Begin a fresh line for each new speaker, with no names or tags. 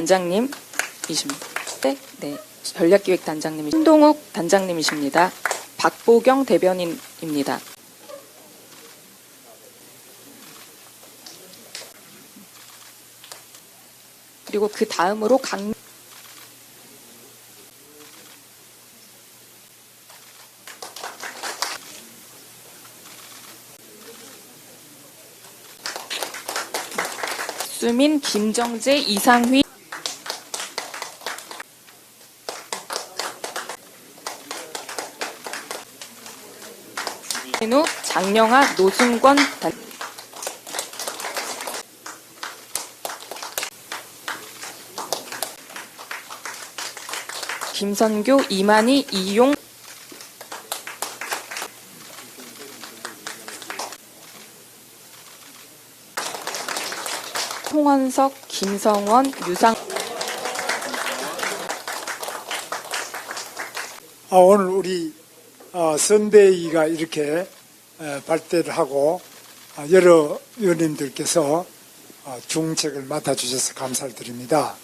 단장님이십니다. 네, 네. 전략기획 단장님이십니다. 신동욱 단장님이십니다. 박보경 대변인입니다. 그리고 그 다음으로 강 수민, 김정재, 이상휘. 후 장영아, 노승권 단... 김선교, 이만희, 이용 홍원석, 김성원, 유상
아, 오늘 우리 어, 선대위가 이렇게 에, 발대를 하고 아, 여러 의원님들께서 어, 중책을 맡아주셔서 감사를 드립니다.